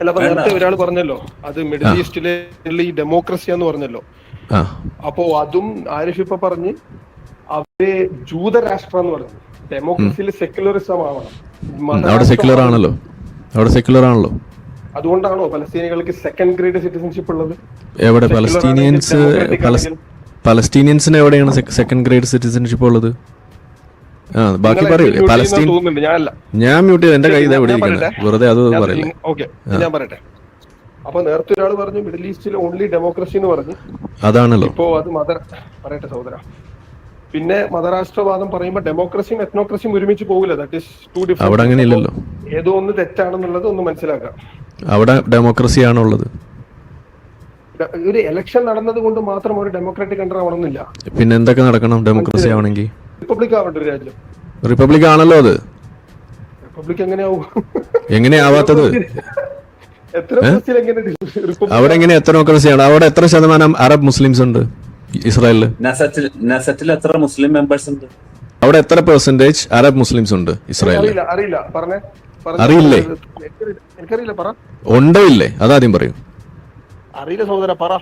അല്ല അപ്പൊ നേരത്തെ ഒരാൾ പറഞ്ഞല്ലോ അത് മിഡിൽ ഈസ്റ്റിലെ ഈ ഡെമോക്രസി എന്ന് പറഞ്ഞല്ലോ. അപ്പോ അതും ആരിഫ് ഇപ്പൊ പറഞ്ഞ് അവർ ജൂതരാഷ്ട്രം എന്ന് പറഞ്ഞു. ഡെമോക്രസിയിൽ സെക്യുലറിസം ആവണം. അവിടെ സെക്യുലർ ആണല്ലോ. അവിടെ സെക്യുലർ ആണല്ലോ. അതുകൊണ്ടാണോ പലസ്തീനികൾക്ക് സെക്കൻഡ് ഗ്രേഡ് സിറ്റിസൺഷിപ്പ് ഉള്ളത്? എവിടെ പലസ്തീനിയൻസ് പലസ്തീനിയൻസിന് എവിടെയാണ് സെക്കൻഡ് ഗ്രേഡ് സിറ്റിസൺഷിപ്പ് ഉള്ളത്? ബാക്കി പറയൂ. പലസ്തീൻ ഞാൻ മ്യൂട്ട് ചെയ്ത് എന്റെ കൈ ഇതാ വിടിയിരിക്കുന്നത് വെറുതെ അത് പറയില്ല. ഞാൻ പറയട്ടെ. അപ്പൊ നേരത്തെ ഒരാൾ പറഞ്ഞു മിഡിൽ ഈസ്റ്റിൽ ഓൺലി ഡെമോക്രസി എന്ന് പറഞ്ഞു. അതാണല്ലോ. ഇപ്പോ അത് മദർ പറയട്ടെ സഹോദര. പിന്നെ മതരാഷ്ട്രവാദം പറയുമ്പോൾ ഡെമോക്രസിയും എത്നോക്രസിയും ഒരുമിച്ച് പോകില്ല. ദാറ്റ് ഇസ് ടു അവിടെ അങ്ങനെ ഇല്ലല്ലോ ഏതോ ഒന്ന് തെറ്റാണെന്നുള്ളത് ഒന്ന് മനസ്സിലാക്കാം. അവിടെ ഡെമോക്രസി ആണുള്ളത്. ഒരു എലക്ഷൻ നടന്നത് കൊണ്ട് മാത്രം ഒരു ഡെമോക്രാറ്റിക് കൺട്രി ആവണമെന്നില്ല. പിന്നെ എന്തൊക്കെ നടക്കണം ഡെമോക്രസി ആവണമെങ്കിൽ? റിപ്പബ്ലിക് ആവട്ടെ ഒരു രാജ്യം? റിപ്പബ്ലിക് ആണല്ലോ അത്. റിപ്പബ്ലിക് എങ്ങനെയാവും? എങ്ങനെയാവാത്തത്? എത്ര ദിവസത്തിൽ എങ്ങനെ അവിടെ എങ്ങനെ എത്ര ഡെമോക്രസിയാണ് അവിടെ എത്ര ശതമാനം അറബ് മുസ്ലിംസ് ഉണ്ട്? ഇസ്രായേലിൽ. നസറ്റിൽ എത്ര മുസ്ലിം മെമ്പേഴ്സ് ഉണ്ട്? അവിടെ എത്ര പെർസെന്റേജ് അറബ് മുസ്ലിംസ് ഉണ്ട് ഇസ്രായേലിൽ അറിയില്ല അറിയില്ല. പറഞ്ഞേ പറഞ്ഞേ. അറിയില്ലേ? എനിക്കറിയില്ല- എനിക്കറിയില്ല പറ. ഉണ്ടോ ഇല്ലേ? അതാദ്യം പറയൂ. അറിയില്ല സഹോദര പറ.